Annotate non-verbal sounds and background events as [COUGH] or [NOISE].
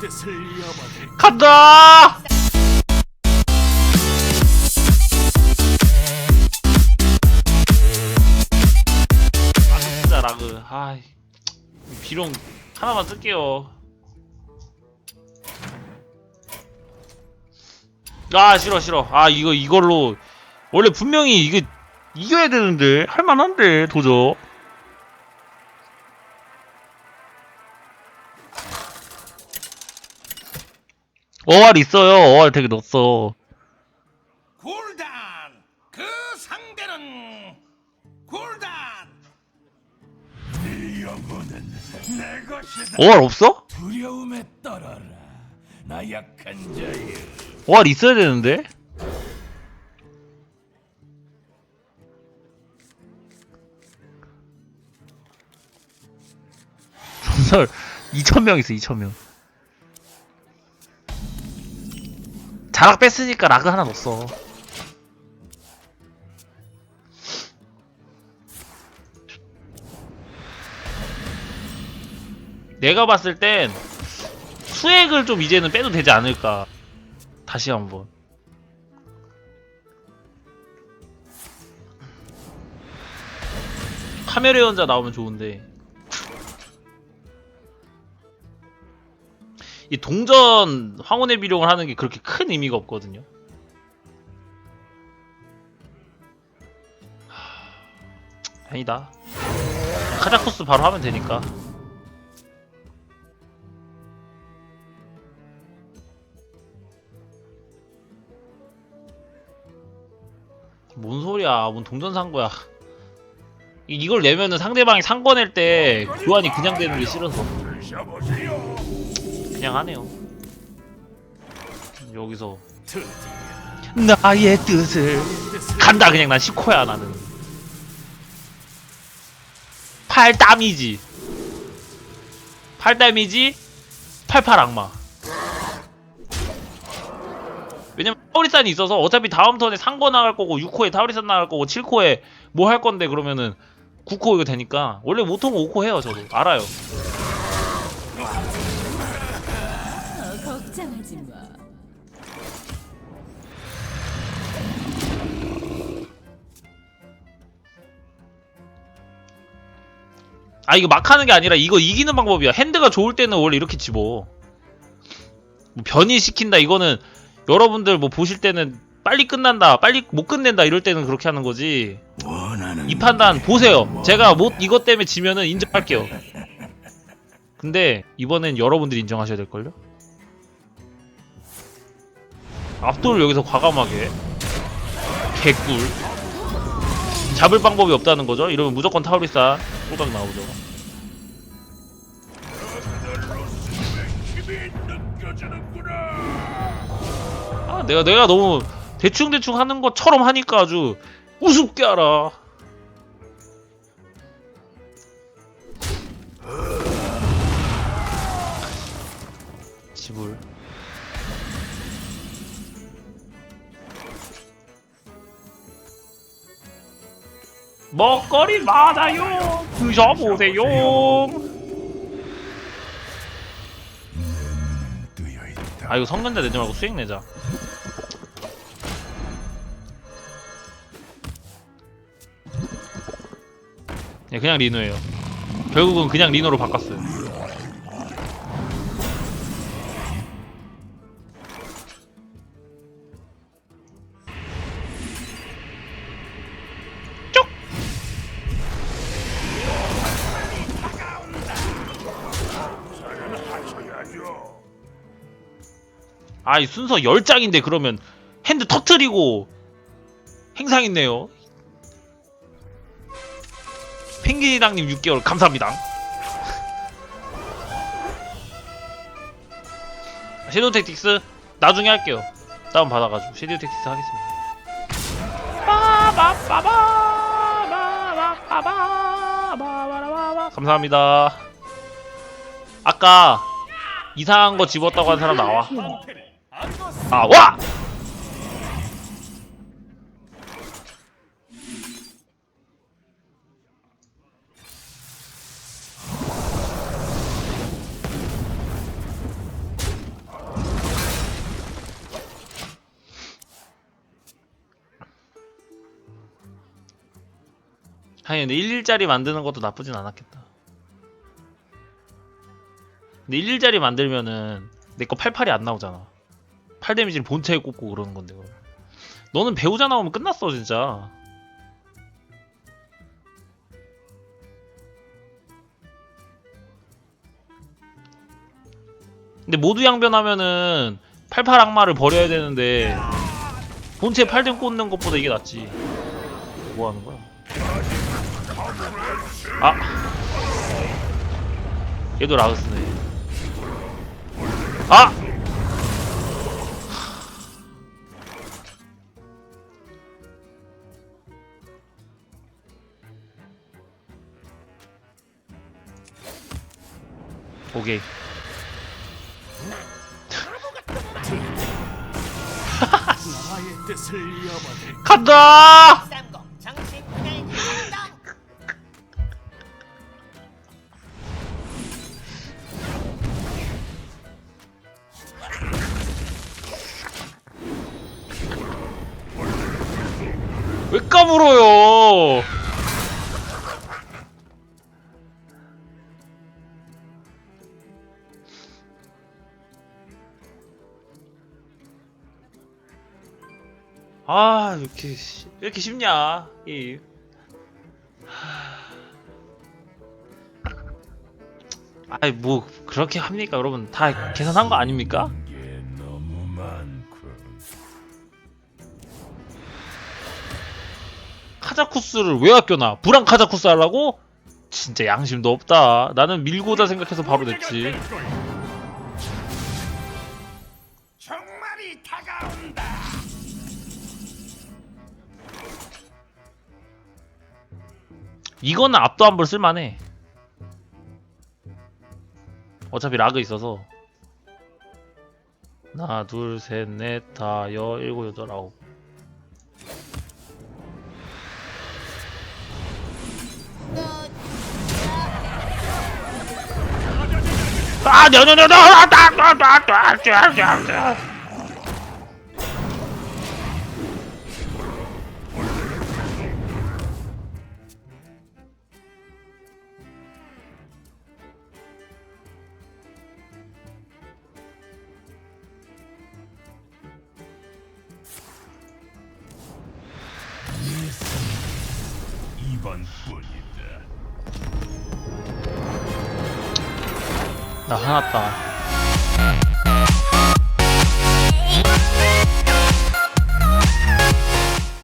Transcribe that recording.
뜻을 이어받을 간다! 아, 진짜 라그. 아이, 비룡 하나만 쓸게요. 아, 싫어, 싫어. 아, 이거, 이걸로. 원래 분명히 이게 이겨야 되는데. 할만한데, 도저. 어알 있어요. 어알 되게 넣었어. 굴단 그 상대는 굴단 네 영혼은 내 것이다 어알 없어? 두려움에 떨어라 나 약한 자여 어알 있어야 되는데. 전설 2,000명 있어, 2,000명. 자락 뺐으니까 라그 하나 넣었어. 내가 봤을 땐 수액을 좀 이제는 빼도 되지 않을까. 다시 한번. 카메라 연자 나오면 좋은데. 이 동전 황혼의 비룡을 하는 게 그렇게 큰 의미가 없거든요. 하, 아니다. 카자쿠스 바로 하면 되니까. 뭔 소리야? 뭔 동전 산 거야? 이- 이걸 내면은 상대방이 산거낼때 교환이 그냥 되는 게 싫어서 그냥 하네요. 여기서 나의 뜻을 간다 그냥 난 시코야 나는. 8 다미지. 8 다미지 88 악마. 왜냐면 타우리산이 있어서 어차피 다음 턴에 상거 나갈 거고 6코에 타우리산 나갈 거고 7코에 뭐 할 건데 그러면은 9코 이거 되니까 원래 모통은 5코 해요 저도 알아요. 어, 걱정하지 마. 아 이거 막 하는 게 아니라 이거 이기는 방법이야. 핸드가 좋을 때는 원래 이렇게 집어. 뭐 변이 시킨다 이거는 여러분들 뭐 보실 때는 빨리 끝난다, 빨리 못 끝낸다 이럴 때는 그렇게 하는 거지. 이 판단 보세요. 제가 못 이것 때문에 지면은 인정할게요. 근데 이번엔 여러분들이 인정하셔야 될 걸요. 압도를 여기서 과감하게 개꿀 잡을 방법이 없다는 거죠. 이러면 무조건 타우리산 꿀각 나오죠. 아, 내가 내가 너무 대충 대충 하는 것처럼 하니까 아주 우습게 알아. 지불. 먹거리 많아요. 드셔보세요. 아 이거 성년자 내지 말고 수익 내자. 네, 그냥 리노예요. 결국은 그냥 리노로 바꿨어요. 아이 순서 10장인데 그러면 핸드 터트리고 행상 있네요. 펭귄이당님 6개월 감사합니다. [LAUGHS] 섀도우 택틱스 나중에 할게요. 다운 받아가지고 섀도우 택틱스 하겠습니다. 감사합니다. 아까 이상한 거 집었다고 한 사람 나와. 아와! 아니 근데 1일짜리 만드는 것도 나쁘진 않았겠다 근데 1일짜리 만들면은 내 거 88이 안 나오잖아 8 데미지를 본체에 꽂고 그러는 건데. 그럼. 너는 배우자 나오면 끝났어 진짜. 근데 모두 양변하면은 88 악마를 버려야 되는데 본체 8등 꽂는 것보다 이게 낫지. 뭐 하는 거야? 아! 얘도 라그스네. 아! 오케이. 나의 뜻을 이어받을 간다! 쌈공 정신 왜 까불어요? 아, 왜 이렇게, 이렇게 쉽냐, 이. 아이, 뭐, 그렇게 합니까, 여러분? 다 계산한 거 아닙니까? 카자쿠스를 왜 아껴놔? 불안 카자쿠스 하려고? 진짜 양심도 없다. 나는 밀고다 생각해서 바로 냈지. 이거는 앞도 한번 쓸만해. 어차피 라그 있어서. 하나, 둘, 셋, 넷, 다, 여, 일곱, 여덟, 아홉. 아, 녀녀녀녀! 아, 아, 아, 아, 아, 아, 아, 아. 이 번뿐이다. 나 화났다.